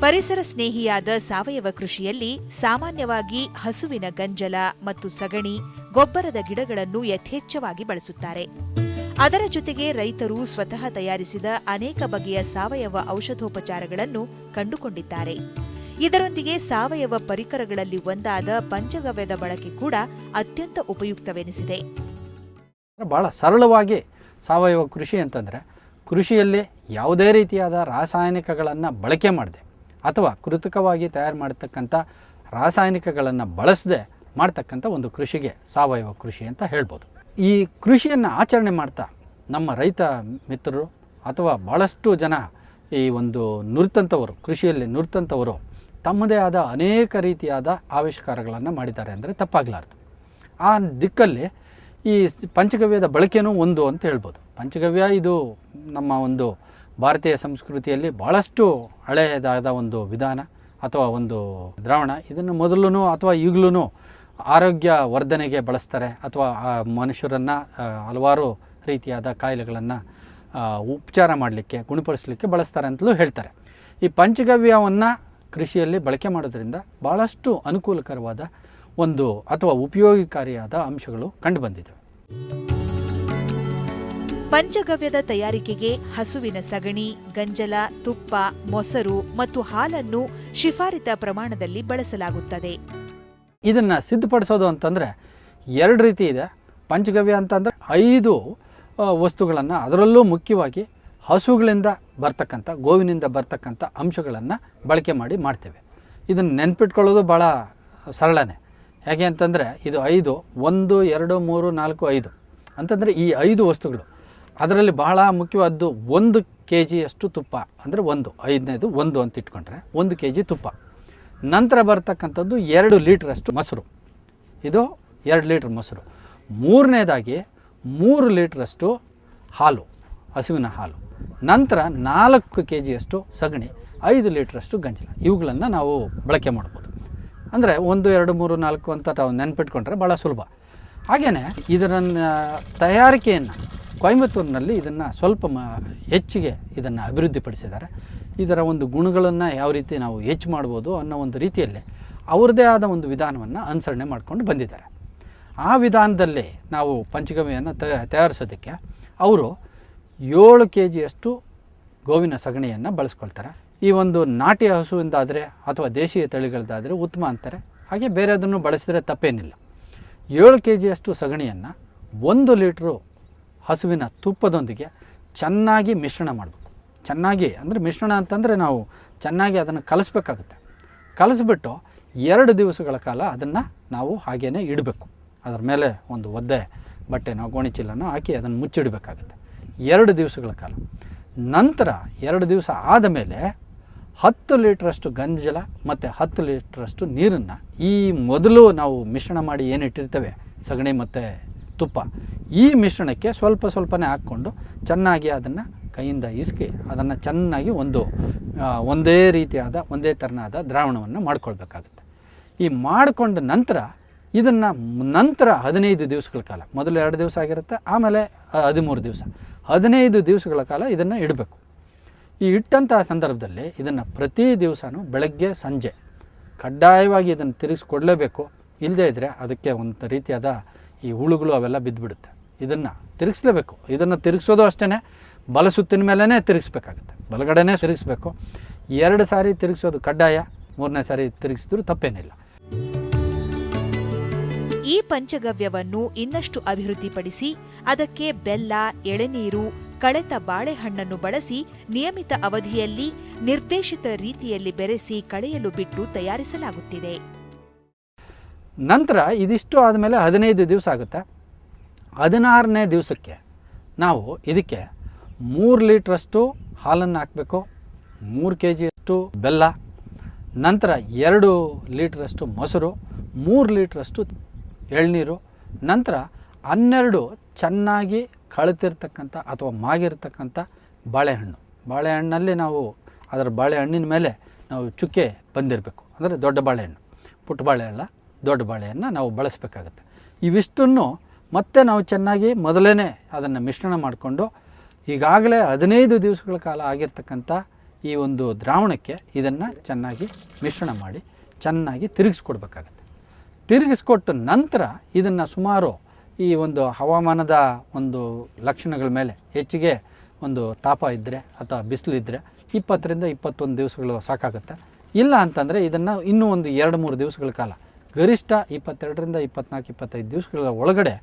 ಪರಿಸರ ಸ್ನೇಹಿಯಾದ ಸಾವಯವ ಕೃಷಿಯಲ್ಲಿ ಸಾಮಾನ್ಯವಾಗಿ ಹಸುವಿನ ಗಂಜಲ ಮತ್ತು ಸಗಣಿ ಗೊಬ್ಬರದ ಗಿಡಗಳನ್ನು ಯಥೇಚ್ಛವಾಗಿ ಬಳಸುತ್ತಾರೆ. ಅದರ ಜೊತೆಗೆ ರೈತರು ಸ್ವತಃ ತಯಾರಿಸಿದ ಅನೇಕ ಬಗೆಯ ಸಾವಯವ ಔಷಧೋಪಚಾರಗಳನ್ನು ಕಂಡುಕೊಂಡಿದ್ದಾರೆ. ಇದರೊಂದಿಗೆ ಸಾವಯವ ಪರಿಕರಗಳಲ್ಲಿ ಒಂದಾದ ಪಂಚಗವ್ಯದ ಬಳಕೆ ಕೂಡ ಅತ್ಯಂತ ಉಪಯುಕ್ತವೆನಿಸಿದೆ. ಬಹಳ ಸರಳವಾಗಿ ಸಾವಯವ ಕೃಷಿ ಅಂತಂದರೆ ಕೃಷಿಯಲ್ಲಿ ಯಾವುದೇ ರೀತಿಯಾದ ರಾಸಾಯನಿಕಗಳನ್ನು ಬಳಕೆ ಮಾಡದೆ ಅಥವಾ ಕೃತಕವಾಗಿ ತಯಾರು ಮಾಡತಕ್ಕಂಥ ರಾಸಾಯನಿಕಗಳನ್ನು ಬಳಸದೆ ಮಾಡ್ತಕ್ಕಂಥ ಒಂದು ಕೃಷಿಗೆ ಸಾವಯವ ಕೃಷಿ ಅಂತ ಹೇಳ್ಬೋದು. ಈ ಕೃಷಿಯನ್ನು ಆಚರಣೆ ಮಾಡ್ತಾ ನಮ್ಮ ರೈತ ಮಿತ್ರರು ಅಥವಾ ಭಾಳಷ್ಟು ಜನ ಈ ಒಂದು ನುರಿತಂಥವರು ಕೃಷಿಯಲ್ಲಿ ನುರಿತಂಥವರು ತಮ್ಮದೇ ಆದ ಅನೇಕ ರೀತಿಯಾದ ಆವಿಷ್ಕಾರಗಳನ್ನು ಮಾಡಿದ್ದಾರೆ ಅಂದರೆ ತಪ್ಪಾಗಲಾರ್ದು. ಆ ದಿಕ್ಕಲ್ಲಿ ಈ ಪಂಚಗವ್ಯದ ಬಳಕೆನೂ ಒಂದು ಅಂತ ಹೇಳ್ಬೋದು. ಪಂಚಗವ್ಯ ಇದು ನಮ್ಮ ಒಂದು ಭಾರತೀಯ ಸಂಸ್ಕೃತಿಯಲ್ಲಿ ಭಾಳಷ್ಟು ಹಳೆಯದಾದ ಒಂದು ವಿಧಾನ ಅಥವಾ ಒಂದು ದ್ರಾವಣ. ಇದನ್ನು ಮೊದಲು ಅಥವಾ ಈಗಲೂ ಆರೋಗ್ಯ ವರ್ಧನೆಗೆ ಬಳಸ್ತಾರೆ ಅಥವಾ ಮನುಷ್ಯರನ್ನು ಹಲವಾರು ರೀತಿಯಾದ ಕಾಯಿಲೆಗಳನ್ನು ಉಪಚಾರ ಮಾಡಲಿಕ್ಕೆ, ಗುಣಪಡಿಸಲಿಕ್ಕೆ ಬಳಸ್ತಾರೆ ಅಂತಲೂ ಹೇಳ್ತಾರೆ. ಈ ಪಂಚಗವ್ಯವನ್ನು ಕೃಷಿಯಲ್ಲಿ ಬಳಕೆ ಮಾಡೋದ್ರಿಂದ ಭಾಳಷ್ಟು ಅನುಕೂಲಕರವಾದ ಒಂದು ಅಥವಾ ಉಪಯೋಗಕಾರಿಯಾದ ಅಂಶಗಳು ಕಂಡುಬಂದಿದೆ. ಪಂಚಗವ್ಯದ ತಯಾರಿಕೆಗೆ ಹಸುವಿನ ಸಗಣಿ, ಗಂಜಲ, ತುಪ್ಪ, ಮೊಸರು ಮತ್ತು ಹಾಲನ್ನು ಶಿಫಾರಿತ ಪ್ರಮಾಣದಲ್ಲಿ ಬಳಸಲಾಗುತ್ತದೆ. ಇದನ್ನು ಸಿದ್ಧಪಡಿಸೋದು ಅಂತಂದರೆ ಎರಡು ರೀತಿ ಇದೆ. ಪಂಚಗವ್ಯ ಅಂತಂದರೆ ಐದು ವಸ್ತುಗಳನ್ನು ಅದರಲ್ಲೂ ಮುಖ್ಯವಾಗಿ ಹಸುಗಳಿಂದ ಬರ್ತಕ್ಕಂಥ, ಗೋವಿನಿಂದ ಬರ್ತಕ್ಕಂಥ ಅಂಶಗಳನ್ನು ಬಳಕೆ ಮಾಡಿ ಮಾಡ್ತೇವೆ. ಇದನ್ನು ನೆನ್ಪಿಟ್ಕೊಳ್ಳೋದು ಭಾಳ ಸರಳನೇ. ಹೇಗೆ ಅಂತಂದರೆ ಇದು ಐದು, ಒಂದು, ಎರಡು, ಮೂರು, ನಾಲ್ಕು, ಐದು. ಅಂತಂದರೆ ಈ ಐದು ವಸ್ತುಗಳು. ಅದರಲ್ಲಿ ಬಹಳ ಮುಖ್ಯವಾದ್ದು ಒಂದು ಕೆ ಜಿಯಷ್ಟು ತುಪ್ಪ. ಅಂದರೆ ಒಂದು, ಐದನೇದು ಒಂದು ಅಂತ ಇಟ್ಕೊಂಡ್ರೆ ಒಂದು ಕೆ ಜಿ ತುಪ್ಪ. ನಂತರ ಬರ್ತಕ್ಕಂಥದ್ದು ಎರಡು ಲೀಟ್ರಷ್ಟು ಮೊಸರು. ಇದು ಎರಡು ಲೀಟ್ರ್ ಮೊಸರು. ಮೂರನೇದಾಗಿ ಮೂರು ಲೀಟ್ರಷ್ಟು ಹಾಲು, ಹಸುವಿನ ಹಾಲು. ನಂತರ ನಾಲ್ಕು ಕೆ ಜಿಯಷ್ಟು ಸಗಣಿ, ಐದು ಲೀಟ್ರಷ್ಟು ಗಂಜಲ ಇವುಗಳನ್ನು ನಾವು ಬಳಕೆ ಮಾಡ್ಬೋದು. ಅಂದರೆ ಒಂದು, ಎರಡು, ಮೂರು, ನಾಲ್ಕು ಅಂತ ತಾವು ನೆನ್ಪಿಟ್ಕೊಂಡ್ರೆ ಭಾಳ ಸುಲಭ. ಹಾಗೆಯೇ ಇದರನ್ನು ತಯಾರಿಕೆಯನ್ನು ಕೊಯಂಬತ್ತೂರಿನಲ್ಲಿ ಇದನ್ನು ಸ್ವಲ್ಪ ಮ ಹೆಚ್ಚಿಗೆ ಇದನ್ನು ಅಭಿವೃದ್ಧಿಪಡಿಸಿದ್ದಾರೆ. ಇದರ ಒಂದು ಗುಣಗಳನ್ನು ಯಾವ ರೀತಿ ನಾವು ಹೆಚ್ಚು ಮಾಡ್ಬೋದು ಅನ್ನೋ ಒಂದು ರೀತಿಯಲ್ಲಿ ಅವ್ರದ್ದೇ ಆದ ಒಂದು ವಿಧಾನವನ್ನು ಅನುಸರಣೆ ಮಾಡ್ಕೊಂಡು ಬಂದಿದ್ದಾರೆ. ಆ ವಿಧಾನದಲ್ಲಿ ನಾವು ಪಂಚಗವ್ಯವನ್ನು ತಯಾರಿಸೋದಕ್ಕೆ ಅವರು ಏಳು ಕೆ ಜಿಯಷ್ಟು ಗೋವಿನ ಸಗಣಿಯನ್ನು ಬಳಸ್ಕೊಳ್ತಾರೆ. ಈ ಒಂದು ನಾಟಿ ಹಸುವಿಂದಾದರೆ ಅಥವಾ ದೇಶೀಯ ತಳಿಗಳದ್ದಾದರೆ ಉತ್ತಮ ಅಂತಾರೆ. ಹಾಗೆ ಬೇರೆ ಅದನ್ನು ಬಳಸಿದರೆ ತಪ್ಪೇನಿಲ್ಲ. ಏಳು ಕೆ ಜಿಯಷ್ಟು ಸಗಣಿಯನ್ನು ಒಂದು ಲೀಟ್ರು ಹಸುವಿನ ತುಪ್ಪದೊಂದಿಗೆ ಚೆನ್ನಾಗಿ ಮಿಶ್ರಣ ಮಾಡಬೇಕು. ಚೆನ್ನಾಗಿ, ಅಂದರೆ ಮಿಶ್ರಣ ಅಂತಂದರೆ ನಾವು ಚೆನ್ನಾಗಿ ಅದನ್ನು ಕಲಿಸ್ಬೇಕಾಗುತ್ತೆ. ಕಲಿಸ್ಬಿಟ್ಟು ಎರಡು ದಿವಸಗಳ ಕಾಲ ಅದನ್ನು ನಾವು ಹಾಗೇ ಇಡಬೇಕು. ಅದರ ಮೇಲೆ ಒಂದು ಒದ್ದೆ ಬಟ್ಟೆನೋ ಗೋಣಿಚೀಲನೋ ಹಾಕಿ ಅದನ್ನು ಮುಚ್ಚಿಡಬೇಕಾಗುತ್ತೆ. ಎರಡು ದಿವಸಗಳ ಕಾಲ. ನಂತರ ಎರಡು ದಿವಸ ಆದ ಮೇಲೆ ಹತ್ತು ಲೀಟ್ರಷ್ಟು ಗಂಜಲ ಮತ್ತು ಹತ್ತು ಲೀಟ್ರಷ್ಟು ನೀರನ್ನು ಈ ಮೊದಲು ನಾವು ಮಿಶ್ರಣ ಮಾಡಿ ಏನಿಟ್ಟಿರ್ತೇವೆ ಸಗಣಿ ಮತ್ತು ತುಪ್ಪ. ಈ ಮಿಶ್ರಣಕ್ಕೆ ಸ್ವಲ್ಪ ಸ್ವಲ್ಪನೇ ಹಾಕ್ಕೊಂಡು ಚೆನ್ನಾಗಿ ಅದನ್ನು ಕೈಯಿಂದ ಇಸ್ಕಿ ಅದನ್ನು ಚೆನ್ನಾಗಿ ಒಂದು ಒಂದೇ ರೀತಿಯಾದ, ಒಂದೇ ಥರನಾದ ದ್ರಾವಣವನ್ನು ಮಾಡ್ಕೊಳ್ಬೇಕಾಗುತ್ತೆ. ಈ ಮಾಡಿಕೊಂಡ ನಂತರ ಇದನ್ನು ನಂತರ ಹದಿನೈದು ದಿವಸಗಳ ಕಾಲ, ಮೊದಲು ಎರಡು ದಿವಸ ಆಗಿರುತ್ತೆ, ಆಮೇಲೆ ಹದಿಮೂರು ದಿವಸ. ಹದಿನೈದು ದಿವಸಗಳ ಕಾಲ ಇದನ್ನು ಇಡಬೇಕು. ಈ ಇಟ್ಟಂತಹ ಸಂದರ್ಭದಲ್ಲಿ ಇದನ್ನು ಪ್ರತಿ ದಿವಸನೂ ಬೆಳಗ್ಗೆ, ಸಂಜೆ ಕಡ್ಡಾಯವಾಗಿ ಇದನ್ನು ತಿರುಗಿಸ್ಕೊಡ್ಲೇಬೇಕು. ಇಲ್ಲದೇ ಇದ್ದರೆ ಅದಕ್ಕೆ ಒಂದು ರೀತಿಯಾದ ಈ ಹುಳುಗಳು ಅವೆಲ್ಲ ಬಿದ್ದುಬಿಡುತ್ತೆ ಇದನ್ನು ತಿರುಗಿಸ್ಲೇಬೇಕು. ಇದನ್ನು ತಿರುಗಿಸೋದು ಅಷ್ಟೇ ಬಲ ಸುತ್ತಿನ ಮೇಲೇ ತಿರುಗಿಸ್ಬೇಕಾಗತ್ತೆ. ಬಲಗಡೆನೇ ತಿರುಗಿಸ್ಬೇಕು. ಎರಡು ಸಾರಿ ತಿರುಗಿಸೋದು ಕಡ್ಡಾಯ ಮೂರನೇ ಸಾರಿ ತಿರುಗಿಸಿದ್ರು ತಪ್ಪೇನಿಲ್ಲ. ಈ ಪಂಚಗವ್ಯವನ್ನು ಇನ್ನಷ್ಟು ಅಭಿವೃದ್ಧಿಪಡಿಸಿ ಅದಕ್ಕೆ ಬೆಲ್ಲ ಎಳೆನೀರು ಕಳೆತ ಬಾಳೆಹಣ್ಣನ್ನು ಬಳಸಿ ನಿಯಮಿತ ಅವಧಿಯಲ್ಲಿ ನಿರ್ದೇಶಿತ ರೀತಿಯಲ್ಲಿ ಬೆರೆಸಿ ಕಳೆಯಲು ಬಿಟ್ಟು ತಯಾರಿಸಲಾಗುತ್ತಿದೆ. ನಂತರ ಇದಿಷ್ಟು ಆದಮೇಲೆ ಹದಿನೈದು ದಿವಸ ಆಗುತ್ತೆ. ಹದಿನಾರನೇ ದಿವಸಕ್ಕೆ ನಾವು ಇದಕ್ಕೆ ಮೂರು ಲೀಟ್ರಷ್ಟು ಹಾಲನ್ನು ಹಾಕಬೇಕು. ಮೂರು ಕೆ ಜಿಯಷ್ಟು ಬೆಲ್ಲ. ನಂತರ ಎರಡು ಲೀಟ್ರಷ್ಟು ಮೊಸರು. ಮೂರು ಲೀಟ್ರಷ್ಟು ಎಳ್ನೀರು. ನಂತರ ಹನ್ನೆರಡು ಚೆನ್ನಾಗಿ ಕಳೆತಿರ್ತಕ್ಕಂಥ ಅಥವಾ ಮಾಗಿರ್ತಕ್ಕಂಥ ಬಾಳೆಹಣ್ಣು. ಬಾಳೆಹಣ್ಣಲ್ಲಿ ನಾವು ಅದರ ಬಾಳೆಹಣ್ಣಿನ ಮೇಲೆ ನಾವು ಚುಕ್ಕೆ ಬಂದಿರಬೇಕು. ಅಂದರೆ ದೊಡ್ಡ ಬಾಳೆಹಣ್ಣು. ಪುಟ್ಟ ಬಾಳೆ ಅಲ್ಲ, ದೊಡ್ಡ ಬಾಳೆಯನ್ನು ನಾವು ಬಳಸಬೇಕಾಗತ್ತೆ. ಇವಿಷ್ಟನ್ನು ಮತ್ತೆ ನಾವು ಚೆನ್ನಾಗಿ ಮೊದಲೇ ಅದನ್ನು ಮಿಶ್ರಣ ಮಾಡಿಕೊಂಡು ಈಗಾಗಲೇ ಹದಿನೈದು ದಿವಸಗಳ ಕಾಲ ಆಗಿರ್ತಕ್ಕಂಥ ಈ ಒಂದು ದ್ರಾವಣಕ್ಕೆ ಇದನ್ನು ಚೆನ್ನಾಗಿ ಮಿಶ್ರಣ ಮಾಡಿ, ಚೆನ್ನಾಗಿ ತಿರುಗಿಸ್ಕೊಡ್ಬೇಕಾಗತ್ತೆ. ತಿರುಗಿಸ್ಕೊಟ್ಟ ನಂತರ ಇದನ್ನು ಸುಮಾರು ಈ ಒಂದು ಹವಾಮಾನದ ಒಂದು ಲಕ್ಷಣಗಳ ಮೇಲೆ ಹೆಚ್ಚಿಗೆ ಒಂದು ತಾಪ ಇದ್ದರೆ ಅಥವಾ ಬಿಸಿಲಿದ್ದರೆ ಇಪ್ಪತ್ತರಿಂದ ಇಪ್ಪತ್ತೊಂದು ದಿವಸಗಳು ಸಾಕಾಗುತ್ತೆ. ಇಲ್ಲ ಅಂತಂದರೆ ಇದನ್ನು ಇನ್ನೂ ಒಂದು ಎರಡು ಮೂರು ದಿವಸಗಳ ಕಾಲ, ಗರಿಷ್ಠ ಇಪ್ಪತ್ತೆರಡರಿಂದ ಇಪ್ಪತ್ನಾಲ್ಕು, ಇಪ್ಪತ್ತೈದು ದಿವಸಗಳ ಒಳಗಡೆ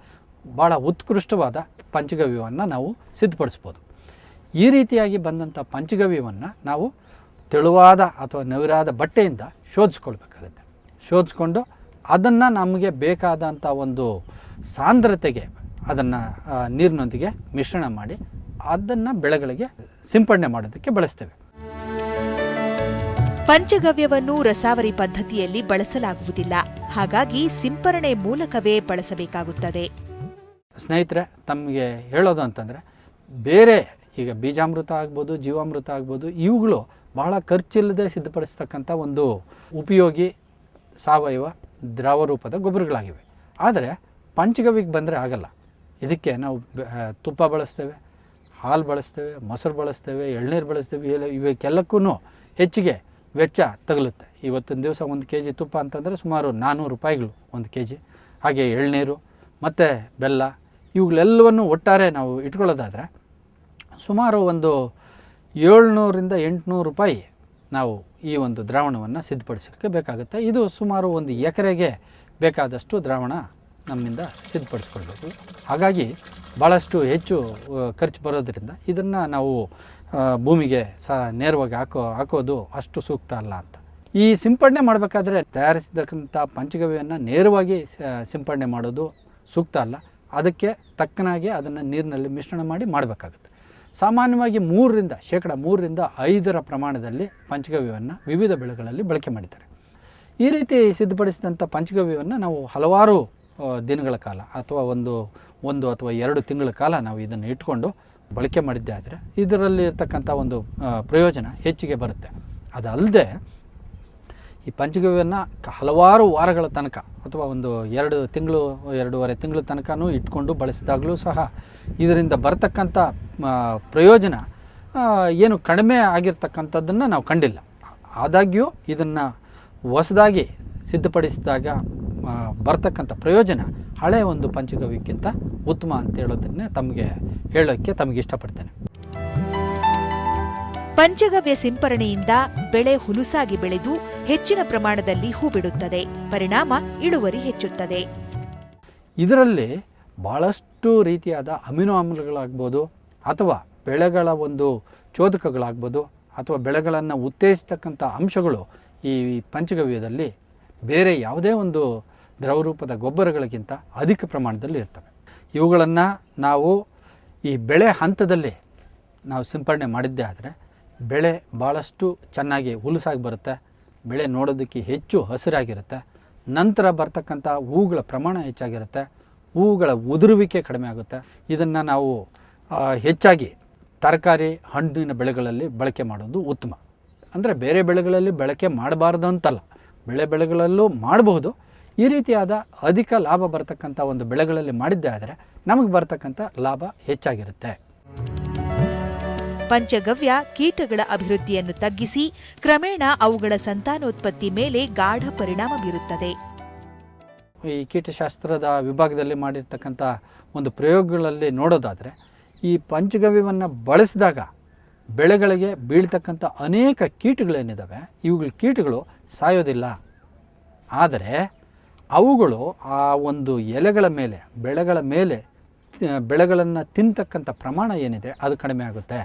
ಭಾಳ ಉತ್ಕೃಷ್ಟವಾದ ಪಂಚಗವ್ಯವನ್ನು ನಾವು ಸಿದ್ಧಪಡಿಸ್ಬೋದು. ಈ ರೀತಿಯಾಗಿ ಬಂದಂಥ ಪಂಚಗವ್ಯವನ್ನು ನಾವು ತೆಳುವಾದ ಅಥವಾ ನವಿರಾದ ಬಟ್ಟೆಯಿಂದ ಶೋಧಿಸ್ಕೊಳ್ಬೇಕಾಗುತ್ತೆ. ಶೋಧಿಸ್ಕೊಂಡು ಅದನ್ನು ನಮಗೆ ಬೇಕಾದಂಥ ಒಂದು ಸಾಂದ್ರತೆಗೆ ಅದನ್ನು ನೀರಿನೊಂದಿಗೆ ಮಿಶ್ರಣ ಮಾಡಿ ಅದನ್ನು ಬೆಳೆಗಳಿಗೆ ಸಿಂಪಡಣೆ ಮಾಡೋದಕ್ಕೆ ಬಳಸ್ತೇವೆ. ಪಂಚಗವ್ಯವನ್ನು ರಸಾವರಿ ಪದ್ಧತಿಯಲ್ಲಿ ಬಳಸಲಾಗುವುದಿಲ್ಲ. ಹಾಗಾಗಿ ಸಿಂಪರಣೆ ಮೂಲಕವೇ ಬಳಸಬೇಕಾಗುತ್ತದೆ. ಸ್ನೇಹಿತರೆ, ತಮಗೆ ಹೇಳೋದು ಅಂತಂದರೆ, ಬೇರೆ ಈಗ ಬೀಜಾಮೃತ ಆಗ್ಬೋದು, ಜೀವಾಮೃತ ಆಗ್ಬೋದು, ಇವುಗಳು ಬಹಳ ಖರ್ಚಿಲ್ಲದೆ ಸಿದ್ಧಪಡಿಸ್ತಕ್ಕಂಥ ಒಂದು ಉಪಯೋಗಿ ಸಾವಯವ ದ್ರವ ರೂಪದ ಗೊಬ್ಬರಗಳಾಗಿವೆ. ಆದರೆ ಪಂಚಗವಿಗೆ ಬಂದರೆ ಆಗಲ್ಲ. ಇದಕ್ಕೆ ನಾವು ತುಪ್ಪ ಬಳಸ್ತೇವೆ, ಹಾಲು ಬಳಸ್ತೇವೆ, ಮೊಸರು ಬಳಸ್ತೇವೆ, ಎಳ್ನೀರು ಬಳಸ್ತೇವೆ, ಎಲ್ಲ ಇವಕ್ಕೆಲ್ಲಕ್ಕೂ ಹೆಚ್ಚಿಗೆ ವೆಚ್ಚ ತಗಲುತ್ತೆ. ಇವತ್ತಿನ ದಿವಸ ಒಂದು ಕೆ ಜಿ ತುಪ್ಪ ಅಂತಂದರೆ ಸುಮಾರು ನಾನ್ನೂರು ರೂಪಾಯಿಗಳು ಒಂದು ಕೆ ಜಿ ಹಾಗೆ ಎಳ್ನೀರು, ಮತ್ತು ಬೆಲ್ಲ ಇವುಗಳೆಲ್ಲವನ್ನು ಒಟ್ಟಾರೆ ನಾವು ಇಟ್ಕೊಳ್ಳೋದಾದರೆ ಸುಮಾರು ಒಂದು ಏಳ್ನೂರಿಂದ ಎಂಟುನೂರು ರೂಪಾಯಿ ನಾವು ಈ ಒಂದು ದ್ರಾವಣವನ್ನು ಸಿದ್ಧಪಡಿಸೋಕ್ಕೆ ಬೇಕಾಗುತ್ತೆ. ಇದು ಸುಮಾರು ಒಂದು ಎಕರೆಗೆ ಬೇಕಾದಷ್ಟು ದ್ರಾವಣ ನಮ್ಮಿಂದ ಸಿದ್ಧಪಡಿಸ್ಕೊಳ್ಬೇಕು. ಹಾಗಾಗಿ ಭಾಳಷ್ಟು ಹೆಚ್ಚು ಖರ್ಚು ಬರೋದರಿಂದ ಇದನ್ನು ನಾವು ಭೂಮಿಗೆ ಸ ನೇರವಾಗಿ ಹಾಕೋ, ಹಾಕೋದು ಅಷ್ಟು ಸೂಕ್ತ ಅಲ್ಲ ಅಂತ. ಈ ಸಿಂಪಡಣೆ ಮಾಡಬೇಕಾದ್ರೆ ತಯಾರಿಸಿದಕ್ಕಂಥ ಪಂಚಗವ್ಯವನ್ನು ನೇರವಾಗಿ ಸಿಂಪಡಣೆ ಮಾಡೋದು ಸೂಕ್ತ ಅಲ್ಲ. ಅದಕ್ಕೆ ತಕ್ಕನಾಗಿ ಅದನ್ನು ನೀರಿನಲ್ಲಿ ಮಿಶ್ರಣ ಮಾಡಿ ಮಾಡಬೇಕಾಗುತ್ತೆ. ಸಾಮಾನ್ಯವಾಗಿ ಮೂರರಿಂದ, ಶೇಕಡ ಮೂರರಿಂದ ಐದರ ಪ್ರಮಾಣದಲ್ಲಿ ಪಂಚಗವ್ಯವನ್ನು ವಿವಿಧ ಬೆಳೆಗಳಲ್ಲಿ ಬಳಕೆ ಮಾಡಿದ್ದಾರೆ. ಈ ರೀತಿ ಸಿದ್ಧಪಡಿಸಿದಂಥ ಪಂಚಗವ್ಯವನ್ನು ನಾವು ಹಲವಾರು ದಿನಗಳ ಕಾಲ ಅಥವಾ ಒಂದು ಒಂದು ಅಥವಾ ಎರಡು ತಿಂಗಳ ಕಾಲ ನಾವು ಇದನ್ನು ಇಟ್ಕೊಂಡು ಬಳಕೆ ಮಾಡಿದ್ದೇ ಆದರೆ ಇದರಲ್ಲಿ ಇರ್ತಕ್ಕಂಥ ಒಂದು ಪ್ರಯೋಜನ ಹೆಚ್ಚಿಗೆ ಬರುತ್ತೆ. ಅದಲ್ಲದೆ ಈ ಪಂಚಗವ್ಯವನ್ನು ಹಲವಾರು ವಾರಗಳ ತನಕ ಅಥವಾ ಒಂದು ಎರಡು ತಿಂಗಳು, ಎರಡೂವರೆ ತಿಂಗಳ ತನಕನೂ ಇಟ್ಕೊಂಡು ಬಳಸಿದಾಗಲೂ ಸಹ ಇದರಿಂದ ಬರತಕ್ಕಂಥ ಪ್ರಯೋಜನ ಏನು ಕಡಿಮೆ ಆಗಿರ್ತಕ್ಕಂಥದ್ದನ್ನು ನಾವು ಕಂಡಿಲ್ಲ. ಆದಾಗ್ಯೂ ಇದನ್ನು ಹೊಸದಾಗಿ ಸಿದ್ಧಪಡಿಸಿದಾಗ ಬರ್ತಕ್ಕಂಥ ಪ್ರಯೋಜನ ಹಳೆಯ ಒಂದು ಪಂಚಗವ್ಯಕ್ಕಿಂತ ಉತ್ತಮ ಅಂತ ಹೇಳೋದನ್ನೇ ತಮಗೆ ಹೇಳೋಕ್ಕೆ ತಮಗೆ ಇಷ್ಟಪಡ್ತೇನೆ. ಪಂಚಗವ್ಯ ಸಿಂಪರಣೆಯಿಂದ ಬೆಳೆ ಹುಲುಸಾಗಿ ಬೆಳೆದು ಹೆಚ್ಚಿನ ಪ್ರಮಾಣದಲ್ಲಿ ಹೂ ಬಿಡುತ್ತದೆ. ಪರಿಣಾಮ ಇಳುವರಿ ಹೆಚ್ಚುತ್ತದೆ. ಇದರಲ್ಲಿ ಬಹಳಷ್ಟು ರೀತಿಯಾದ ಅಮಿನೋ ಆಮ್ಲಗಳಾಗ್ಬೋದು ಅಥವಾ ಬೆಳೆಗಳ ಒಂದು ಚೋದಕಗಳಾಗ್ಬೋದು ಅಥವಾ ಬೆಳೆಗಳನ್ನು ಉತ್ತೇಜಿಸ್ತಕ್ಕಂಥ ಅಂಶಗಳು ಈ ಪಂಚಗವ್ಯದಲ್ಲಿ ಬೇರೆ ಯಾವುದೇ ಒಂದು ದ್ರವರೂಪದ ಗೊಬ್ಬರಗಳಿಗಿಂತ ಅಧಿಕ ಪ್ರಮಾಣದಲ್ಲಿ ಇರ್ತವೆ. ಇವುಗಳನ್ನು ನಾವು ಈ ಬೆಳೆ ಹಂತದಲ್ಲಿ ನಾವು ಸಿಂಪಡಣೆ ಮಾಡಿದ್ದೇ ಆದರೆ ಬೆಳೆ ಭಾಳಷ್ಟು ಚೆನ್ನಾಗಿ ಹುಲಸಾಗಿ ಬರುತ್ತೆ. ಬೆಳೆ ನೋಡೋದಕ್ಕೆ ಹೆಚ್ಚು ಹಸಿರಾಗಿರುತ್ತೆ. ನಂತರ ಬರ್ತಕ್ಕಂಥ ಹೂಗಳ ಪ್ರಮಾಣ ಹೆಚ್ಚಾಗಿರುತ್ತೆ. ಹೂಗಳ ಉದುರುವಿಕೆ ಕಡಿಮೆ ಆಗುತ್ತೆ. ಇದನ್ನು ನಾವು ಹೆಚ್ಚಾಗಿ ತರಕಾರಿ ಹಣ್ಣಿನ ಬೆಳೆಗಳಲ್ಲಿ ಬಳಕೆ ಮಾಡೋದು ಉತ್ತಮ. ಅಂದರೆ ಬೇರೆ ಬೆಳೆಗಳಲ್ಲಿ ಬಳಕೆ ಮಾಡಬಾರ್ದು ಅಂತಲ್ಲ. ಬೆಳೆ ಬೆಳೆಗಳಲ್ಲೂ ಮಾಡಬಹುದು. ಈ ರೀತಿಯಾದ ಅಧಿಕ ಲಾಭ ಬರ್ತಕ್ಕಂಥ ಒಂದು ಬೆಳೆಗಳಲ್ಲಿ ಮಾಡಿದ್ದೇ ಆದರೆ ನಮಗೆ ಬರ್ತಕ್ಕಂಥ ಲಾಭ ಹೆಚ್ಚಾಗಿರುತ್ತೆ. ಪಂಚಗವ್ಯ ಕೀಟಗಳ ಅಭಿವೃದ್ಧಿಯನ್ನು ತಗ್ಗಿಸಿ ಕ್ರಮೇಣ ಅವುಗಳ ಸಂತಾನೋತ್ಪತ್ತಿ ಮೇಲೆ ಗಾಢ ಪರಿಣಾಮ ಬೀರುತ್ತದೆ. ಈ ಕೀಟಶಾಸ್ತ್ರದ ವಿಭಾಗದಲ್ಲಿ ಮಾಡಿರ್ತಕ್ಕಂಥ ಒಂದು ಪ್ರಯೋಗಗಳಲ್ಲಿ ನೋಡೋದಾದರೆ, ಈ ಪಂಚಗವ್ಯವನ್ನು ಬಳಸಿದಾಗ ಬೆಳೆಗಳಿಗೆ ಬೀಳ್ತಕ್ಕಂಥ ಅನೇಕ ಕೀಟಗಳೇನಿದ್ದಾವೆ ಇವುಗಳ ಕೀಟಗಳು ಸಾಯೋದಿಲ್ಲ. ಆದರೆ ಅವುಗಳು ಆ ಒಂದು ಎಲೆಗಳ ಮೇಲೆ, ಬೆಳೆಗಳ ಮೇಲೆ ಬೆಳೆಗಳನ್ನು ತಿಂತಕ್ಕಂಥ ಪ್ರಮಾಣ ಏನಿದೆ, ಅದು ಕಡಿಮೆ ಆಗುತ್ತೆ.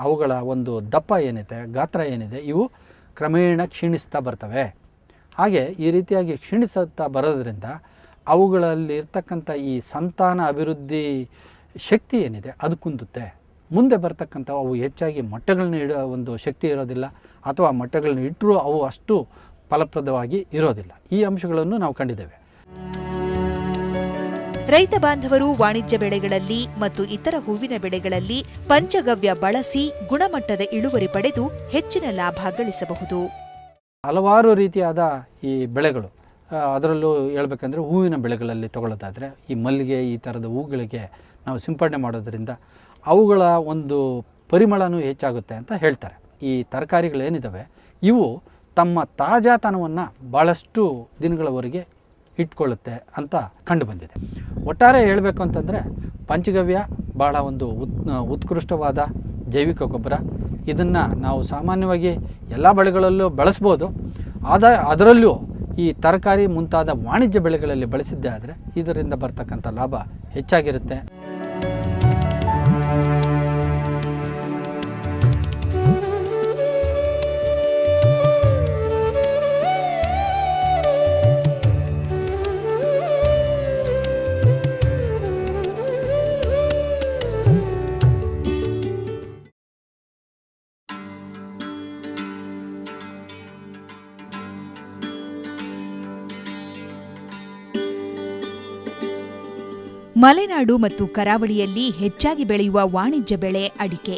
ಅವುಗಳ ಒಂದು ದಪ್ಪ ಏನಿದೆ, ಗಾತ್ರ ಏನಿದೆ, ಇವು ಕ್ರಮೇಣ ಕ್ಷೀಣಿಸ್ತಾ ಬರ್ತವೆ. ಹಾಗೆ ಈ ರೀತಿಯಾಗಿ ಕ್ಷೀಣಿಸುತ್ತಾ ಬರೋದ್ರಿಂದ ಅವುಗಳಲ್ಲಿ ಇರ್ತಕ್ಕಂಥ ಈ ಸಂತಾನ ಅಭಿವೃದ್ಧಿ ಶಕ್ತಿ ಏನಿದೆ, ಅದು ಕುಂದುತ್ತೆ. ಮುಂದೆ ಬರ್ತಕ್ಕಂಥ ಅವು ಹೆಚ್ಚಾಗಿ ಮೊಟ್ಟೆಗಳನ್ನ ಇಡೋ ಒಂದು ಶಕ್ತಿ ಇರೋದಿಲ್ಲ, ಅಥವಾ ಮೊಟ್ಟೆಗಳನ್ನ ಇಟ್ಟರೂ ಅವು ಅಷ್ಟು ಫಲಪ್ರದವಾಗಿ ಇರೋದಿಲ್ಲ. ಈ ಅಂಶಗಳನ್ನು ನಾವು ಕಂಡಿದ್ದೇವೆ. ರೈತ ಬಾಂಧವರು ವಾಣಿಜ್ಯ ಬೆಳೆಗಳಲ್ಲಿ ಮತ್ತು ಇತರ ಹೂವಿನ ಬೆಳೆಗಳಲ್ಲಿ ಪಂಚಗವ್ಯ ಬಳಸಿ ಗುಣಮಟ್ಟದ ಇಳುವರಿ ಪಡೆದು ಹೆಚ್ಚಿನ ಲಾಭ ಗಳಿಸಬಹುದು. ಹಲವಾರು ರೀತಿಯಾದ ಈ ಬೆಳೆಗಳು ಅದರಲ್ಲೂ ಹೇಳ್ಬೇಕಂದ್ರೆ ಹೂವಿನ ಬೆಳೆಗಳಲ್ಲಿ ತಗೊಳ್ಳೋದಾದರೆ ಈ ಮಲ್ಲಿಗೆ, ಈ ಥರದ ಹೂಗಳಿಗೆ ನಾವು ಸಿಂಪಡಣೆ ಮಾಡೋದರಿಂದ ಅವುಗಳ ಒಂದು ಪರಿಮಳನೂ ಹೆಚ್ಚಾಗುತ್ತೆ ಅಂತ ಹೇಳ್ತಾರೆ. ಈ ತರಕಾರಿಗಳೇನಿದ್ದಾವೆ ಇವು ತಮ್ಮ ತಾಜಾತನವನ್ನು ಭಾಳಷ್ಟು ದಿನಗಳವರೆಗೆ ಇಟ್ಕೊಳ್ಳುತ್ತೆ ಅಂತ ಕಂಡು ಬಂದಿದೆ ಒಟ್ಟಾರೆ ಹೇಳಬೇಕು ಅಂತಂದರೆ ಪಂಚಗವ್ಯ ಭಾಳ ಒಂದು ಉತ್ ಉತ್ಕೃಷ್ಟವಾದ ಜೈವಿಕ ಗೊಬ್ಬರ. ಇದನ್ನು ನಾವು ಸಾಮಾನ್ಯವಾಗಿ ಎಲ್ಲ ಬೆಳೆಗಳಲ್ಲೂ ಬಳಸ್ಬೋದು. ಆದ, ಅದರಲ್ಲೂ ಈ ತರಕಾರಿ ಮುಂತಾದ ವಾಣಿಜ್ಯ ಬೆಳೆಗಳಲ್ಲಿ ಬಳಸಿದ್ದೇ ಆದರೆ ಇದರಿಂದ ಬರ್ತಕ್ಕಂಥ ಲಾಭ ಹೆಚ್ಚಾಗಿರುತ್ತೆ. ಮಲೆನಾಡು ಮತ್ತು ಕರಾವಳಿಯಲ್ಲಿ ಹೆಚ್ಚಾಗಿ ಬೆಳೆಯುವ ವಾಣಿಜ್ಯ ಬೆಳೆ ಅಡಿಕೆ.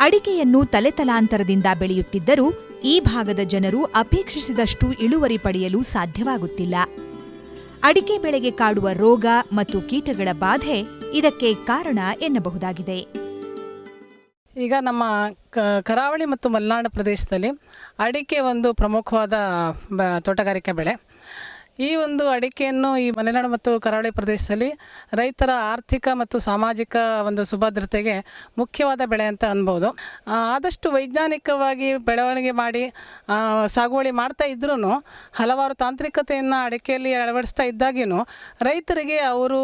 ಅಡಿಕೆಯನ್ನು ತಲೆತಲಾಂತರದಿಂದ ಬೆಳೆಯುತ್ತಿದ್ದರೂ ಈ ಭಾಗದ ಜನರು ಅಪೇಕ್ಷಿಸಿದಷ್ಟು ಇಳುವರಿ ಪಡೆಯಲು ಸಾಧ್ಯವಾಗುತ್ತಿಲ್ಲ. ಅಡಿಕೆ ಬೆಳೆಗೆ ಕಾಡುವ ರೋಗ ಮತ್ತು ಕೀಟಗಳ ಬಾಧೆ ಇದಕ್ಕೆ ಕಾರಣ ಎನ್ನಬಹುದಾಗಿದೆ. ಈಗ ನಮ್ಮ ಕರಾವಳಿ ಮತ್ತು ಮಲೆನಾಡು ಪ್ರದೇಶದಲ್ಲಿ ಅಡಿಕೆ ಒಂದು ಪ್ರಮುಖವಾದ ತೋಟಗಾರಿಕೆ ಬೆಳೆ. ಈ ಒಂದು ಅಡಿಕೆಯನ್ನು ಈ ಮಲೆನಾಡು ಮತ್ತು ಕರಾವಳಿ ಪ್ರದೇಶದಲ್ಲಿ ರೈತರ ಆರ್ಥಿಕ ಮತ್ತು ಸಾಮಾಜಿಕ ಒಂದು ಸುಭದ್ರತೆಗೆ ಮುಖ್ಯವಾದ ಬೆಳೆ ಅಂತ ಅನ್ಬೋದು. ಆದಷ್ಟು ವೈಜ್ಞಾನಿಕವಾಗಿ ಬೆಳವಣಿಗೆ ಮಾಡಿ ಸಾಗುವಳಿ ಮಾಡ್ತಾ ಇದ್ರೂ ಹಲವಾರು ತಾಂತ್ರಿಕತೆಯನ್ನು ಅಡಿಕೆಯಲ್ಲಿ ಅಳವಡಿಸ್ತಾ ಇದ್ದಾಗಿಯೂ ರೈತರಿಗೆ ಅವರು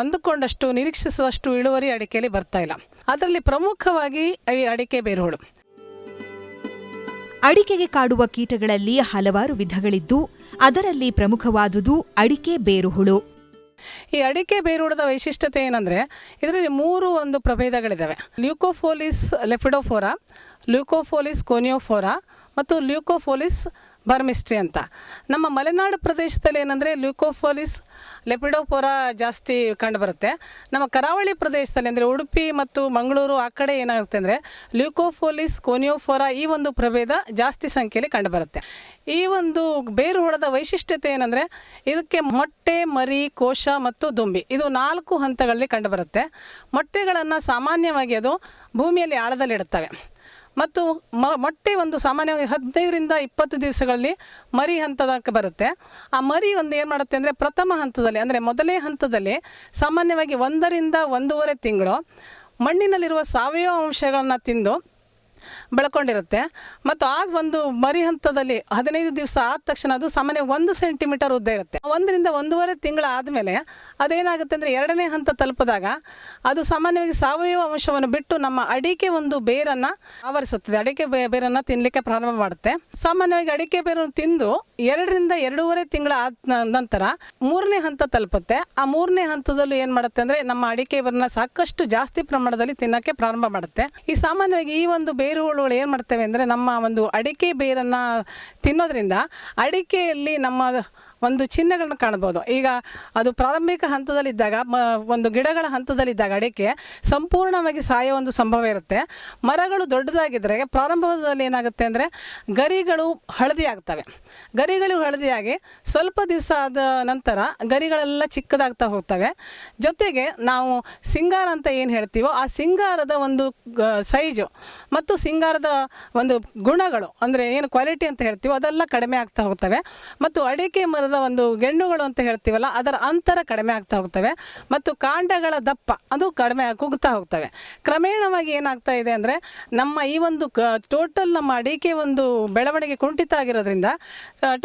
ಅಂದುಕೊಂಡಷ್ಟು, ನಿರೀಕ್ಷಿಸುವಷ್ಟು ಇಳುವರಿ ಅಡಿಕೆಯಲ್ಲಿ ಬರ್ತಾ ಇಲ್ಲ. ಅದರಲ್ಲಿ ಪ್ರಮುಖವಾಗಿ ಅಡಿಕೆ ಬೇರುಗಳು. ಅಡಿಕೆಗೆ ಕಾಡುವ ಕೀಟಗಳಲ್ಲಿ ಹಲವಾರು ವಿಧಗಳಿದ್ದು ಅದರಲ್ಲಿ ಪ್ರಮುಖವಾದುದು ಅಡಿಕೆ ಬೇರುಹುಳು. ಈ ಅಡಿಕೆ ಬೇರುಹುಳದ ವೈಶಿಷ್ಟ್ಯತೆ ಏನಂದರೆ, ಇದರಲ್ಲಿ ಮೂರು ಒಂದು ಪ್ರಭೇದಗಳಿದ್ದಾವೆ ಲ್ಯೂಕೋಫೋಲಿಸ್ ಲೆಫಿಡೋಫೋರಾ, ಲ್ಯೂಕೋಫೋಲಿಸ್ ಕೋನಿಯೋಫೋರಾ ಮತ್ತು ಲ್ಯೂಕೋಫೋಲಿಸ್ ಬರ್ಮಿಸ್ಟ್ರಿ ಅಂತ. ನಮ್ಮ ಮಲೆನಾಡು ಪ್ರದೇಶದಲ್ಲಿ ಏನಂದರೆ ಲ್ಯೂಕೋಫೋಲಿಸ್, ಲೆಪಿಡೋಪೋರ ಜಾಸ್ತಿ ಕಂಡುಬರುತ್ತೆ ನಮ್ಮ ಕರಾವಳಿ ಪ್ರದೇಶದಲ್ಲಿ ಅಂದರೆ ಉಡುಪಿ ಮತ್ತು ಮಂಗಳೂರು ಆ ಕಡೆ ಏನಾಗುತ್ತೆ ಅಂದರೆ ಲ್ಯೂಕೋಫೋಲಿಸ್, ಕೋನಿಯೋಫೋರಾ ಈ ಒಂದು ಪ್ರಭೇದ ಜಾಸ್ತಿ ಸಂಖ್ಯೆಯಲ್ಲಿ ಕಂಡುಬರುತ್ತೆ ಈ ಒಂದು ಬೇರು ಹುಳದ ವೈಶಿಷ್ಟ್ಯತೆ ಏನಂದರೆ ಇದಕ್ಕೆ ಮೊಟ್ಟೆ, ಮರಿ, ಕೋಶ ಮತ್ತು ದುಂಬಿ ಇದು ನಾಲ್ಕು ಹಂತಗಳಲ್ಲಿ ಕಂಡುಬರುತ್ತೆ ಮೊಟ್ಟೆಗಳನ್ನು ಸಾಮಾನ್ಯವಾಗಿ ಅದು ಭೂಮಿಯಲ್ಲಿ ಆಳದಲ್ಲಿಡುತ್ತವೆ. ಮತ್ತು ಮ, ಮೊಟ್ಟೆ ಒಂದು ಸಾಮಾನ್ಯವಾಗಿ ಹದಿನೈದರಿಂದ ಇಪ್ಪತ್ತು ದಿವಸಗಳಲ್ಲಿ ಮರಿ ಹಂತದಕ್ಕೆ ಬರುತ್ತೆ. ಆ ಮರಿ ಒಂದು ಏನು ಮಾಡುತ್ತೆ ಅಂದರೆ ಪ್ರಥಮ ಹಂತದಲ್ಲಿ, ಅಂದರೆ ಮೊದಲೇ ಹಂತದಲ್ಲಿ ಸಾಮಾನ್ಯವಾಗಿ ಒಂದರಿಂದ ಒಂದೂವರೆ ತಿಂಗಳು ಮಣ್ಣಿನಲ್ಲಿರುವ ಸಾವಯವ ಅಂಶಗಳನ್ನು ತಿಂದು ಬೆಳ್ಕೊಂಡಿರುತ್ತೆ. ಮತ್ತು ಆ ಒಂದು ಮರಿ ಹಂತದಲ್ಲಿ ಹದಿನೈದು ದಿವಸ ಆದ ತಕ್ಷಣ ಅದು ಸಾಮಾನ್ಯ ಒಂದು ಸೆಂಟಿಮೀಟರ್ ಉದ್ದ ಇರುತ್ತೆ. ಒಂದರಿಂದ ಒಂದೂವರೆ ತಿಂಗಳು ಆದಮೇಲೆ ಅದೇನಾಗುತ್ತೆ ಅಂದರೆ ಎರಡನೇ ಹಂತ ತಲುಪಿದಾಗ ಅದು ಸಾಮಾನ್ಯವಾಗಿ ಸಾವಯವ ಅಂಶವನ್ನು ಬಿಟ್ಟು ನಮ್ಮ ಅಡಿಕೆ ಒಂದು ಬೇರನ್ನು ಆವರಿಸುತ್ತದೆ. ಅಡಿಕೆ ಬೇರನ್ನು ತಿನ್ನಲಿಕ್ಕೆ ಪ್ರಾರಂಭ ಮಾಡುತ್ತೆ. ಸಾಮಾನ್ಯವಾಗಿ ಅಡಿಕೆ ಬೇರನ್ನು ತಿಂದು ಎರಡರಿಂದ ಎರಡೂವರೆ ತಿಂಗಳ ಆದ ನಂತರ ಮೂರನೇ ಹಂತ ತಲುಪುತ್ತೆ. ಆ ಮೂರನೇ ಹಂತದಲ್ಲೂ ಏನು ಮಾಡುತ್ತೆ ಅಂದರೆ ನಮ್ಮ ಅಡಿಕೆ ಬೇರನ್ನ ಸಾಕಷ್ಟು ಜಾಸ್ತಿ ಪ್ರಮಾಣದಲ್ಲಿ ತಿನ್ನೋಕ್ಕೆ ಪ್ರಾರಂಭ ಮಾಡುತ್ತೆ. ಈ ಸಾಮಾನ್ಯವಾಗಿ ಈ ಒಂದು ಬೇರು ಹುಳುಗಳು ಏನು ಮಾಡ್ತವೆ ಅಂದರೆ ನಮ್ಮ ಒಂದು ಅಡಿಕೆ ಬೇರನ್ನು ತಿನ್ನೋದ್ರಿಂದ ಅಡಿಕೆಯಲ್ಲಿ ನಮ್ಮ ಒಂದು ಚಿಹ್ನೆಗಳನ್ನ ಕಾಣ್ಬೋದು ಈಗ ಅದು ಪ್ರಾರಂಭಿಕ ಹಂತದಲ್ಲಿದ್ದಾಗ, ಮ, ಒಂದು ಗಿಡಗಳ ಹಂತದಲ್ಲಿದ್ದಾಗ ಅಡಿಕೆ ಸಂಪೂರ್ಣವಾಗಿ ಸಾಯೋ ಒಂದು ಸಂಭವ ಇರುತ್ತೆ. ಮರಗಳು ದೊಡ್ಡದಾಗಿದ್ದರೆ ಪ್ರಾರಂಭದಲ್ಲಿ ಏನಾಗುತ್ತೆ ಅಂದರೆ ಗರಿಗಳು ಹಳದಿ ಆಗ್ತವೆ ಗರಿಗಳು ಹಳದಿಯಾಗಿ ಸ್ವಲ್ಪ ದಿವಸ ಆದ ನಂತರ ಗರಿಗಳೆಲ್ಲ ಚಿಕ್ಕದಾಗ್ತಾ ಹೋಗ್ತವೆ. ಜೊತೆಗೆ ನಾವು ಸಿಂಗಾರ ಅಂತ ಏನು ಹೇಳ್ತೀವೋ, ಆ ಸಿಂಗಾರದ ಒಂದು ಸೈಜು ಮತ್ತು ಸಿಂಗಾರದ ಒಂದು ಗುಣಗಳು ಅಂದರೆ ಏನು ಕ್ವಾಲಿಟಿ ಅಂತ ಹೇಳ್ತೀವೋ ಅದೆಲ್ಲ ಕಡಿಮೆ ಆಗ್ತಾ ಹೋಗ್ತವೆ. ಮತ್ತು ಅಡಿಕೆ ಮರದ ಒಂದು ಗೆಣ್ಣುಗಳು ಅಂತ ಹೇಳ್ತೀವಲ್ಲ, ಅದರ ಅಂತರ ಕಡಿಮೆ ಆಗ್ತಾ ಹೋಗ್ತವೆ ಮತ್ತು ಕಾಂಡಗಳ ದಪ್ಪ ಅದು ಕಡಿಮೆ ಕುಗ್ತಾ ಹೋಗ್ತವೆ. ಕ್ರಮೇಣವಾಗಿ ಏನಾಗ್ತಾ ಇದೆ ಅಂದರೆ, ನಮ್ಮ ಈ ಒಂದು ಕ, ಟೋಟಲ್ ನಮ್ಮ ಅಡಿಕೆ ಒಂದು ಬೆಳವಣಿಗೆ ಕುಂಠಿತ ಆಗಿರೋದ್ರಿಂದ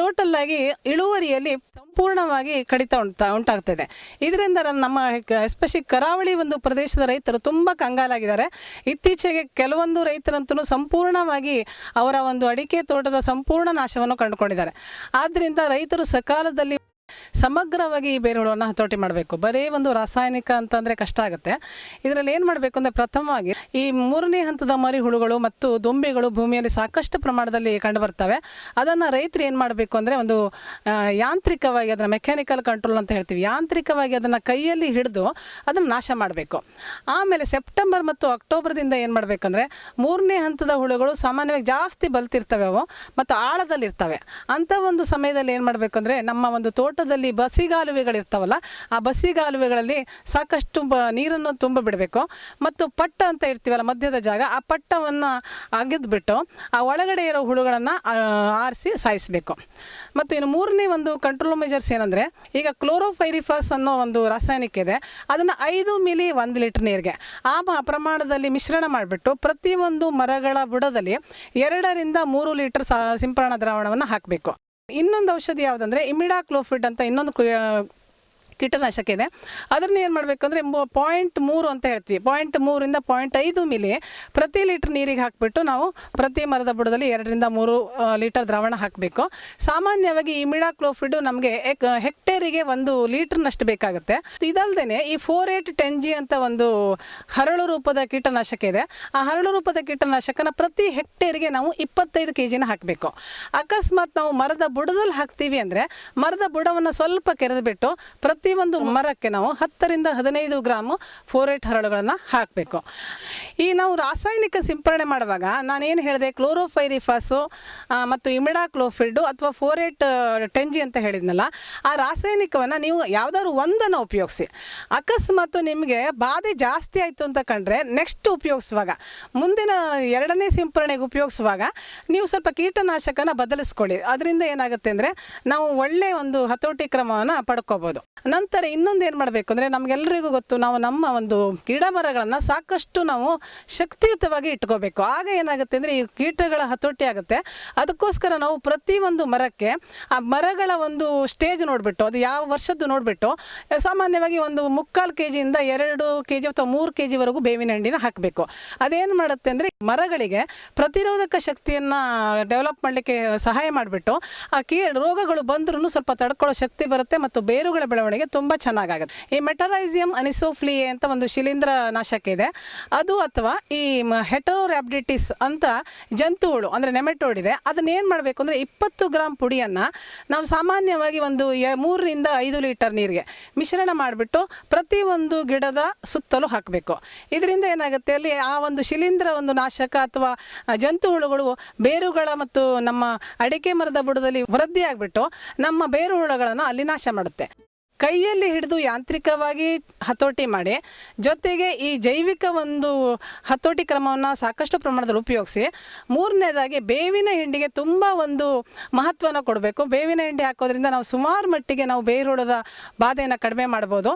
ಟೋಟಲ್ ಆಗಿ ಇಳುವರಿಯಲ್ಲಿ ಸಂಪೂರ್ಣವಾಗಿ ಕಡಿತ ಉಂಟಾ, ಉಂಟಾಗ್ತದೆ. ಇದರಿಂದ ನಮ್ಮ ಎಸ್ಪೆಷಲಿ ಕರಾವಳಿ ಒಂದು ಪ್ರದೇಶದ ರೈತರು ತುಂಬ ಕಂಗಾಲಾಗಿದ್ದಾರೆ. ಇತ್ತೀಚೆಗೆ ಕೆಲವೊಂದು ರೈತರಂತೂ ಸಂಪೂರ್ಣವಾಗಿ ಅವರ ಒಂದು ಅಡಿಕೆ ತೋಟದ ಸಂಪೂರ್ಣ ನಾಶವನ್ನು ಕಂಡುಕೊಂಡಿದ್ದಾರೆ. ಆದ್ದರಿಂದ ರೈತರು ಸಕಾಲದಲ್ಲಿ ಸಮಗ್ರವಾಗಿ ಈ ಬೇರುಗಳನ್ನು ಹತೋಟಿ ಮಾಡಬೇಕು. ಬರೀ ಒಂದು ರಾಸಾಯನಿಕ ಅಂತಂದರೆ ಕಷ್ಟ ಆಗುತ್ತೆ. ಇದರಲ್ಲಿ ಏನು ಮಾಡಬೇಕು ಅಂದರೆ ಪ್ರಥಮವಾಗಿ ಈ ಮೂರನೇ ಹಂತದ ಮರಿ ಹುಳುಗಳು ಮತ್ತು ದುಂಬಿಗಳು ಭೂಮಿಯಲ್ಲಿ ಸಾಕಷ್ಟು ಪ್ರಮಾಣದಲ್ಲಿ ಕಂಡುಬರ್ತವೆ ಅದನ್ನು ರೈತರು ಏನು ಮಾಡಬೇಕು ಅಂದರೆ ಒಂದು ಯಾಂತ್ರಿಕವಾಗಿ ಅದನ್ನು ಮೆಕ್ಯಾನಿಕಲ್ ಕಂಟ್ರೋಲ್ ಅಂತ ಹೇಳ್ತೀವಿ. ಯಾಂತ್ರಿಕವಾಗಿ ಅದನ್ನು ಕೈಯಲ್ಲಿ ಹಿಡಿದು ಅದನ್ನು ನಾಶ ಮಾಡಬೇಕು. ಆಮೇಲೆ ಸೆಪ್ಟೆಂಬರ್ ಮತ್ತು ಅಕ್ಟೋಬರ್ದಿಂದ ಏನು ಮಾಡಬೇಕಂದ್ರೆ ಮೂರನೇ ಹಂತದ ಹುಳುಗಳು ಸಾಮಾನ್ಯವಾಗಿ ಜಾಸ್ತಿ ಬಲ್ತಿರ್ತವೆ ಅವು, ಮತ್ತು ಆಳದಲ್ಲಿರ್ತವೆ. ಅಂಥ ಒಂದು ಸಮಯದಲ್ಲಿ ಏನು ಮಾಡಬೇಕು ನಮ್ಮ ಒಂದು ತೋಟದಲ್ಲಿ ಬಸಿಗಾಲುವೆಗಳಿರ್ತಾವಲ್ಲ, ಆ ಬಸಿಗಾಲುವೆಗಳಲ್ಲಿ ಸಾಕಷ್ಟು ಬ ನೀರನ್ನು ತುಂಬ ಬಿಡಬೇಕು. ಮತ್ತು ಪಟ್ಟ ಅಂತ ಇರ್ತೀವಲ್ಲ ಮಧ್ಯದ ಜಾಗ, ಆ ಪಟ್ಟವನ್ನು ಅಗೆದ್ಬಿಟ್ಟು ಆ ಒಳಗಡೆ ಇರೋ ಹುಳುಗಳನ್ನು ಆರಿಸಿ ಸಾಯಿಸಬೇಕು. ಮತ್ತು ಇನ್ನು ಮೂರನೇ ಒಂದು ಕಂಟ್ರೋಲ್ ಮೆಜರ್ಸ್ ಏನಂದರೆ, ಈಗ ಕ್ಲೋರೋಫೈರಿಫಾಸ್ ಅನ್ನೋ ಒಂದು ರಾಸಾಯನಿಕ ಇದೆ. ಅದನ್ನು ಐದು ಮಿಲಿ ಒಂದು ಲೀಟ್ರ್ ನೀರಿಗೆ, ಆ ಪ್ರಮಾಣದಲ್ಲಿ ಮಿಶ್ರಣ ಮಾಡಿಬಿಟ್ಟು ಪ್ರತಿಯೊಂದು ಮರಗಳ ಬುಡದಲ್ಲಿ ಎರಡರಿಂದ ಮೂರು ಲೀಟರ್ ಸಿಂಪರಣಾ ದ್ರಾವಣವನ್ನು ಹಾಕಬೇಕು. ಇನ್ನೊಂದು ಔಷಧಿ ಯಾವುದಂದರೆ ಇಮಿಡಾಕ್ಲೋಫಿಡ್ ಅಂತ ಇನ್ನೊಂದು ಕೀಟನಾಶಕ ಇದೆ. ಅದನ್ನ ಏನು ಮಾಡಬೇಕಂದ್ರೆ ಪಾಯಿಂಟ್ ಮೂರು ಅಂತ ಹೇಳ್ತೀವಿ. ಪಾಯಿಂಟ್ ಮೂರಿಂದ ಪಾಯಿಂಟ್ ಐದು ಮಿಲಿ ಪ್ರತಿ ಲೀಟ್ರ್ ನೀರಿಗೆ ಹಾಕಿಬಿಟ್ಟು ನಾವು ಪ್ರತಿ ಮರದ ಬುಡದಲ್ಲಿ ಎರಡರಿಂದ ಮೂರು ಲೀಟರ್ ದ್ರಾವಣ ಹಾಕಬೇಕು. ಸಾಮಾನ್ಯವಾಗಿ ಈ ಮಿಡಾ ಕ್ಲೋಫಿಡು ನಮಗೆ ಹೆಕ್ಟೇರಿಗೆ ಒಂದು ಲೀಟ್ರ್ನಷ್ಟು ಬೇಕಾಗುತ್ತೆ. ಇದಲ್ಲದೆ ಈ ಫೋರ್ ಏಟ್ ಟೆನ್ ಜಿ ಅಂತ ಒಂದು ಹರಳು ರೂಪದ ಕೀಟನಾಶಕ ಇದೆ. ಆ ಹರಳು ರೂಪದ ಕೀಟನಾಶಕನ ಪ್ರತಿ ಹೆಕ್ಟೇರಿಗೆ ನಾವು ಇಪ್ಪತ್ತೈದು ಕೆ ಜಿನ ಹಾಕಬೇಕು. ಅಕಸ್ಮಾತ್ ನಾವು ಮರದ ಬುಡದಲ್ಲಿ ಹಾಕ್ತೀವಿ ಅಂದರೆ ಮರದ ಬುಡವನ್ನು ಸ್ವಲ್ಪ ಕೆರೆದುಬಿಟ್ಟು ಪ್ರತಿಯೊಂದು ಮರಕ್ಕೆ ನಾವು ಹತ್ತರಿಂದ ಹದಿನೈದು ಗ್ರಾಮು ಫೋರೇಟ್ ಹರಳುಗಳನ್ನು ಹಾಕಬೇಕು. ಈ ನಾವು ರಾಸಾಯನಿಕ ಸಿಂಪರಣೆ ಮಾಡುವಾಗ ನಾನೇನು ಹೇಳಿದೆ ಕ್ಲೋರೋಫೈರಿಫಾಸು ಮತ್ತು ಇಮಿಡಾ ಕ್ಲೋಫಿಡ್ ಅಥವಾ ಫೋರೇಟ್ ಟೆಂಜಿ ಅಂತ ಹೇಳಿದ್ನಲ್ಲ ಆ ರಾಸಾಯನಿಕವನ್ನು ನೀವು ಯಾವುದಾದ್ರು ಒಂದನ್ನು ಉಪಯೋಗಿಸಿ. ಅಕಸ್ಮಾತ್ ನಿಮಗೆ ಬಾಧೆ ಜಾಸ್ತಿ ಆಯಿತು ಅಂತ ಕಂಡ್ರೆ ನೆಕ್ಸ್ಟ್ ಉಪಯೋಗಿಸುವಾಗ ಮುಂದಿನ ಎರಡನೇ ಸಿಂಪರಣೆಗೆ ಉಪಯೋಗಿಸುವಾಗ ನೀವು ಸ್ವಲ್ಪ ಕೀಟನಾಶಕನ ಬದಲಿಸ್ಕೊಳ್ಳಿ. ಅದರಿಂದ ಏನಾಗುತ್ತೆ ಅಂದರೆ ನಾವು ಒಳ್ಳೆಯ ಒಂದು ಹತೋಟಿ ಕ್ರಮವನ್ನು ಪಡ್ಕೋಬೋದು. ನಂತರ ಇನ್ನೊಂದು ಏನು ಮಾಡಬೇಕು ಅಂದರೆ ನಮಗೆಲ್ಲರಿಗೂ ಗೊತ್ತು ನಾವು ನಮ್ಮ ಒಂದು ಗಿಡ ಮರಗಳನ್ನು ಸಾಕಷ್ಟು ನಾವು ಶಕ್ತಿಯುತವಾಗಿ ಇಟ್ಕೋಬೇಕು. ಆಗ ಏನಾಗುತ್ತೆ ಅಂದರೆ ಈ ಕೀಟಗಳ ಹತೋಟಿ ಆಗುತ್ತೆ. ಅದಕ್ಕೋಸ್ಕರ ನಾವು ಪ್ರತಿಯೊಂದು ಮರಕ್ಕೆ ಆ ಮರಗಳ ಒಂದು ಸ್ಟೇಜ್ ನೋಡಿಬಿಟ್ಟು, ಅದು ಯಾವ ವರ್ಷದ್ದು ನೋಡಿಬಿಟ್ಟು, ಸಾಮಾನ್ಯವಾಗಿ ಒಂದು ಮುಕ್ಕಾಲು ಕೆ ಜಿಯಿಂದ ಎರಡು ಕೆ ಜಿ ಅಥವಾ ಮೂರು ಕೆ ಜಿವರೆಗೂ ಬೇವಿನ ಹಣ್ಣಿನ ಹಾಕಬೇಕು. ಅದೇನು ಮಾಡುತ್ತೆ ಅಂದರೆ ಮರಗಳಿಗೆ ಪ್ರತಿರೋಧಕ ಶಕ್ತಿಯನ್ನು ಡೆವಲಪ್ ಮಾಡಲಿಕ್ಕೆ ಸಹಾಯ ಮಾಡಿಬಿಟ್ಟು, ಆ ಕೀ ರೋಗಗಳು ಬಂದ್ರೂ ಸ್ವಲ್ಪ ತಡ್ಕೊಳ್ಳೋ ಶಕ್ತಿ ಬರುತ್ತೆ ಮತ್ತು ಬೇರುಗಳ ಬೆಳವಣಿಗೆ ತುಂಬ ಚೆನ್ನಾಗಾಗುತ್ತೆ. ಈ ಮೆಟರೈಸಿಯಂ ಅನಿಸೋಫ್ಲಿಯೆ ಅಂತ ಒಂದು ಶಿಲೀಂಧ್ರ ನಾಶಕ ಇದೆ ಅದು ಅಥವಾ ಈ ಹೆಟೋರ್ಯಾಬ್ಡಿಟಿಸ್ ಅಂತ ಜಂತುಹುಳು ಅಂದರೆ ನೆಮೆಟೋಡ್ ಇದೆ ಅದನ್ನ ಏನು ಮಾಡಬೇಕು ಅಂದರೆ ಇಪ್ಪತ್ತು ಗ್ರಾಮ್ ಪುಡಿಯನ್ನು ನಾವು ಸಾಮಾನ್ಯವಾಗಿ ಒಂದು ಮೂರರಿಂದ ಐದು ಲೀಟರ್ ನೀರಿಗೆ ಮಿಶ್ರಣ ಮಾಡಿಬಿಟ್ಟು ಪ್ರತಿಯೊಂದು ಗಿಡದ ಸುತ್ತಲೂ ಹಾಕಬೇಕು. ಇದರಿಂದ ಏನಾಗುತ್ತೆ? ಅಲ್ಲಿ ಆ ಒಂದು ಶಿಲೀಂಧ್ರ ಒಂದು ನಾಶಕ ಅಥವಾ ಜಂತುಹುಳುಗಳು ಬೇರುಗಳ ಮತ್ತು ನಮ್ಮ ಅಡಿಕೆ ಮರದ ಬುಡದಲ್ಲಿ ವೃದ್ಧಿ ಆಗಿಬಿಟ್ಟು ನಮ್ಮ ಬೇರು ಹುಳುಗಳನ್ನು ಅಲ್ಲಿ ನಾಶ ಮಾಡುತ್ತೆ. ಕೈಯಲ್ಲಿ ಹಿಡಿದು ಯಾಂತ್ರಿಕವಾಗಿ ಹತೋಟಿ ಮಾಡಿ, ಜೊತೆಗೆ ಈ ಜೈವಿಕ ಒಂದು ಹತೋಟಿ ಕ್ರಮವನ್ನು ಸಾಕಷ್ಟು ಪ್ರಮಾಣದಲ್ಲಿ ಉಪಯೋಗಿಸಿ, ಮೂರನೇದಾಗಿ ಬೇವಿನ ಹಿಂಡಿಗೆ ತುಂಬ ಒಂದು ಮಹತ್ವನ ಕೊಡಬೇಕು. ಬೇವಿನ ಹಿಂಡಿ ಹಾಕೋದ್ರಿಂದ ನಾವು ಸುಮಾರು ಮಟ್ಟಿಗೆ ನಾವು ಬೇರುಳದ ಬಾಧೆಯನ್ನು ಕಡಿಮೆ ಮಾಡ್ಬೋದು.